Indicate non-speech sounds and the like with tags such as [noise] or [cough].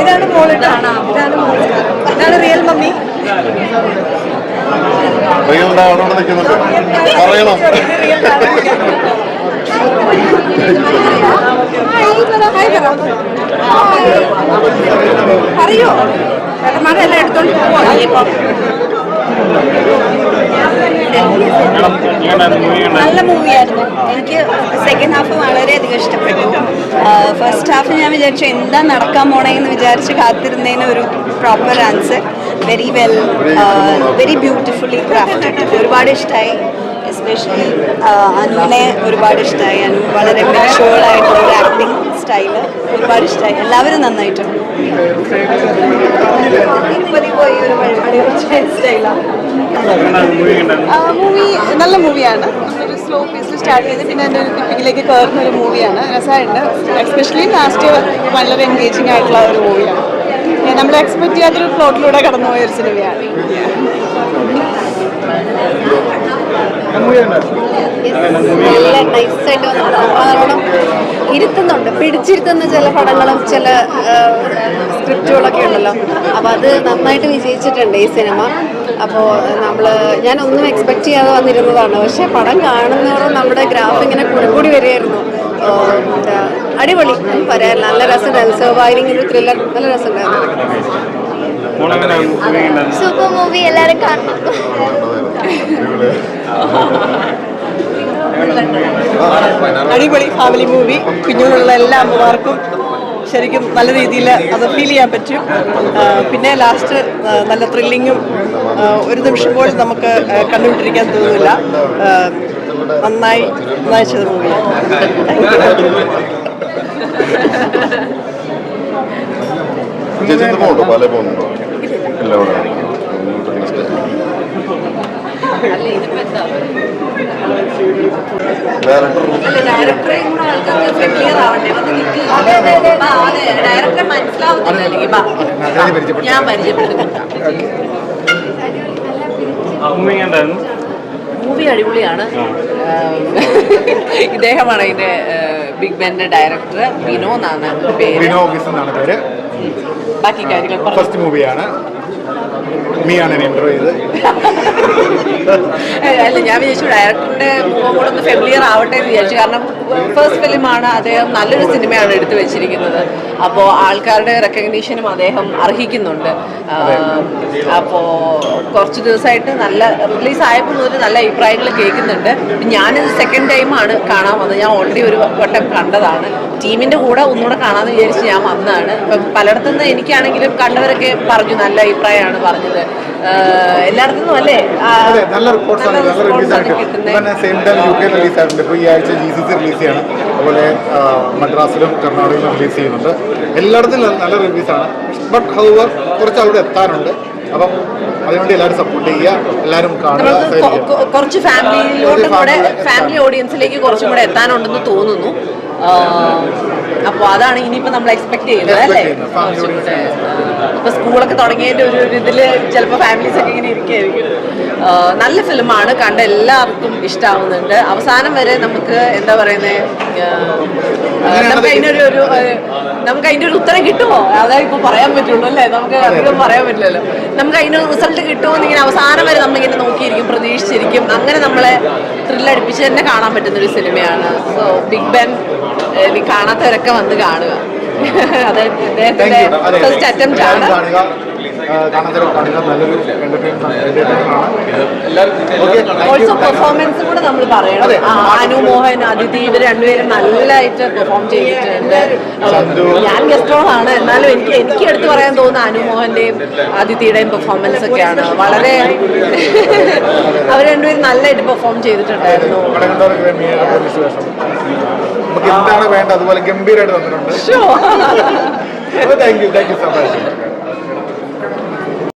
ഇതാണ് മോളിട്ടാണ് ഇതാണ് മോൾ ഇതാണ് റിയൽ മമ്മി. റിയലിന്റെ അവിടെ നിൽക്കുന്നുണ്ട് പറയണം. അറിയോ ചേട്ടന്മാരെല്ലാം എടുത്തോണ്ട് പോവാ. ഇപ്പം നല്ല മൂവിയായിരുന്നു. എനിക്ക് സെക്കൻഡ് ഹാഫ് വളരെയധികം ഇഷ്ടപ്പെട്ടു. ഫസ്റ്റ് ഹാഫ് ഞാൻ വിചാരിച്ചു എന്താ നടക്കാൻ പോണേന്ന് വിചാരിച്ച് കാത്തിരുന്നതിന് ഒരു proper answer very well very beautifully crafted ഒരുപാട് ഇഷ്ടമായി എസ്പെഷ്യലി അനുവിനെ ഒരുപാട് ഇഷ്ടമായി അനു വളരെ മെച്ചുവേർഡ് ആയിട്ടുള്ള ഒരു ആക്ടിങ് സ്റ്റൈൽ ഒരുപാട് ഇഷ്ടമായി എല്ലാവരും നന്നായിട്ടുണ്ട്. ഇപ്പതി പോയി ഒരു പരിപാടി സ്റ്റൈലാണ് മൂവി നല്ല മൂവിയാണ്. ഒരു സ്ലോ പേസിൽ സ്റ്റാർട്ട് ചെയ്ത് പിന്നെ എന്റെ ഒരു ടിപ്പിക്കിലേക്ക് കയറുന്ന ഒരു മൂവിയാണ്. രസമായിട്ട് എസ്പെഷ്യലി ലാസ്റ്റ് വളരെ എൻഗേജിങ് ആയിട്ടുള്ള ഒരു മൂവിയാണ്. നമ്മൾ എക്സ്പെക്ട് ചെയ്യാത്തൊരു പ്ലോട്ടിലൂടെ കടന്നുപോയ ഒരു സിനിമയാണ് നല്ല നൈസായിട്ട് നല്ലോണം ഇരുത്തുന്നുണ്ട്. പിടിച്ചിരുത്തുന്ന ചില പടങ്ങളും ചില സ്ക്രിപ്റ്റുകളൊക്കെ ഉണ്ടല്ലോ. അപ്പോൾ അത് നന്നായിട്ട് വിജയിച്ചിട്ടുണ്ട് ഈ സിനിമ. അപ്പോൾ നമ്മൾ ഞാനൊന്നും എക്സ്പെക്ട് ചെയ്യാതെ വന്നിരുന്നതാണ്. പക്ഷേ പടം കാണുന്നതോറും നമ്മുടെ ഗ്രാഫ് ഇങ്ങനെ കൂടി കൂടി വരികയായിരുന്നു അടിപൊളി. പറയാൻ നല്ല രസമുണ്ടായിരുന്നു സർവൈവിങ് ഒരു ത്രില്ലർ നല്ല രസമുണ്ടായിരുന്നു. സൂപ്പർ മൂവി എല്ലാവരും കാണണം. അടിപൊളി ഫാമിലി മൂവി കുഞ്ഞുങ്ങളുള്ള എല്ലാ അമ്മമാർക്കും ശരിക്കും നല്ല രീതിയിൽ അത് ഫീൽ ചെയ്യാൻ പറ്റും. പിന്നെ ലാസ്റ്റ് നല്ല ത്രില്ലിങ്ങും ഒരു നിമിഷം പോലും നമുക്ക് ആ, കണ്ടുപിടിരിക്കാൻ തോന്നില്ല. നന്നായി നന്നായി ചെയ്ത മൂവിയാണ് ഇത് പോകുന്നുണ്ടോ? പല പോകുന്നുണ്ടോ ഇവിടെ ഡയറക്ടർ ഡയറക്ടറെയും കൂടെ ആൾക്കാർക്ക് ക്ലിയർ ആവണ്ടേ വന്ന് നിൽക്കുക അതെ ഡയറക്ടറെ മനസ്സിലാവുന്നില്ല. ഞാൻ മൂവി അടിപൊളിയാണ്. ഇദ്ദേഹമാണ് ഇതിന്റെ ബിഗ് ബാൻഡിന്റെ ഡയറക്ടർ വിനോ എന്നാണ് പേര്. ബാക്കി കാര്യങ്ങൾ ഫസ്റ്റ് മൂവിയാണ് മീയാണ് ഇന്റർവ്യൂ ചെയ്ത്. [laughs] അല്ല ഞാൻ വിചാരിച്ചു ഡയറക്ടറിന്റെ മുഖം കൂടെ ഒന്ന് ഫെമിലിയർ ആവട്ടെ എന്ന് വിചാരിച്ചു. കാരണം ഫസ്റ്റ് ഫിലിമാണ് അദ്ദേഹം നല്ലൊരു സിനിമയാണ് എടുത്തു വെച്ചിരിക്കുന്നത്. അപ്പോൾ ആൾക്കാരുടെ റെക്കഗ്നീഷനും അദ്ദേഹം അർഹിക്കുന്നുണ്ട്. അപ്പോൾ കുറച്ച് ദിവസമായിട്ട് നല്ല റിലീസ് ആയപ്പോൾ മുതൽ നല്ല അഭിപ്രായങ്ങൾ കേൾക്കുന്നുണ്ട്. ഞാനിത് സെക്കൻഡ് ടൈമാണ് കാണാൻ വന്നത്. ഞാൻ ഓൾറെഡി ഒരു വട്ടം കണ്ടതാണ്. ടീമിന്റെ കൂടെ ഒന്നുകൂടെ കാണാമെന്ന് വിചാരിച്ച് ഞാൻ വന്നതാണ്. ഇപ്പം പലയിടത്തുനിന്ന് എനിക്കാണെങ്കിലും കണ്ടവരൊക്കെ പറഞ്ഞു നല്ല അഭിപ്രായമാണ് പറഞ്ഞത്. എല്ലായിടത്തും അല്ലേ? അതെ നല്ല റിപ്പോർട്ട്സ് ആണ് നല്ല release same time U K release ആയിട്ടുണ്ട്. ഇപ്പോൾ ഈ ആഴ്ച ജി സി സി റിലീസ് ചെയ്യണം. അതുപോലെ മദ്രാസിലും കർണാടകയിലും റിലീസ് ചെയ്യുന്നുണ്ട്. എല്ലായിടത്തും നല്ല- റിലീസാണ് ബട്ട് ഹൗവർ കുറച്ച് അവിടെ എത്താനുണ്ട്. അപ്പം അതിനുവേണ്ടി എല്ലാവരും സപ്പോർട്ട് ചെയ്യുക. എല്ലാവരും കാണുക കുറച്ച് ഫാമിലിയിലോട്ടും കൂടെ ഫാമിലി ഓഡിയൻസിലേക്ക് കുറച്ചും കൂടെ എത്താനുണ്ടെന്ന് തോന്നുന്നു. അപ്പോൾ അതാണ് ഇനിയിപ്പോൾ നമ്മൾ എക്സ്പെക്ട് ചെയ്യുന്നത് അല്ലേ? ചെയ്യുന്നത്. Family കുറച്ചും കൂടെ, audience ആ, ഇപ്പൊ സ്കൂളൊക്കെ തുടങ്ങിയതിന്റെ ഒരു ഇതിൽ ഇതിൽ ചിലപ്പോൾ ഫാമിലീസ് ഒക്കെ ഇങ്ങനെ ഇരിക്കുകയായിരിക്കും നല്ല ഫിലിമാണ് കണ്ട എല്ലാവർക്കും ഇഷ്ടാവുന്നുണ്ട്. അവസാനം വരെ നമുക്ക് എന്താ പറയുന്നത് നമുക്ക് അതിനൊരു ഒരു നമുക്ക് അതിന്റെ ഒരു ഉത്തരം കിട്ടുമോ? അതായത് ഇപ്പൊ പറയാൻ പറ്റുള്ളൂ അല്ലേ? നമുക്ക് അധികം പറയാൻ പറ്റില്ലല്ലോ. നമുക്ക് അതിന് റിസൾട്ട് കിട്ടുമോ എന്നിങ്ങനെ അവസാനം വരെ നമ്മളിങ്ങനെ നോക്കിയിരിക്കും പ്രതീക്ഷിച്ചിരിക്കും. അങ്ങനെ നമ്മളെ ത്രില്ലടിപ്പിച്ച് തന്നെ കാണാൻ പറ്റുന്ന ഒരു സിനിമയാണ് സോ ബിഗ് ബാൻ കാണാത്തവരൊക്കെ വന്ന് കാണുക. Thank അദ്ദേഹത്തിന്റെ ഫസ്റ്റ് അറ്റംപ്റ്റ് ആണ് ഓൾസോ പെർഫോമൻസ് കൂടെ നമ്മൾ പറയണം. അതെ. അനു മോഹൻ അതിഥി ഇവർ രണ്ടുപേരും നല്ലതായിട്ട് പെർഫോം ചെയ്തിട്ടുണ്ട്. ഞാൻ ഗസ്റ്റ് റോൾ ആണ്. എന്നാലും എനിക്ക് എനിക്ക് എടുത്തു പറയാൻ തോന്നുന്ന അനു മോഹന്റെയും അതിഥിയുടെയും പെർഫോമൻസ് ഒക്കെയാണ്. വളരെ അവർ രണ്ടുപേരും നല്ലതായിട്ട് പെർഫോം ചെയ്തിട്ടുണ്ടായിരുന്നു. എന്താണ് വേണ്ടത് അതുപോലെ ഗംഭീരമായിട്ട് തന്നിട്ടുണ്ട്. Thank you thank you so much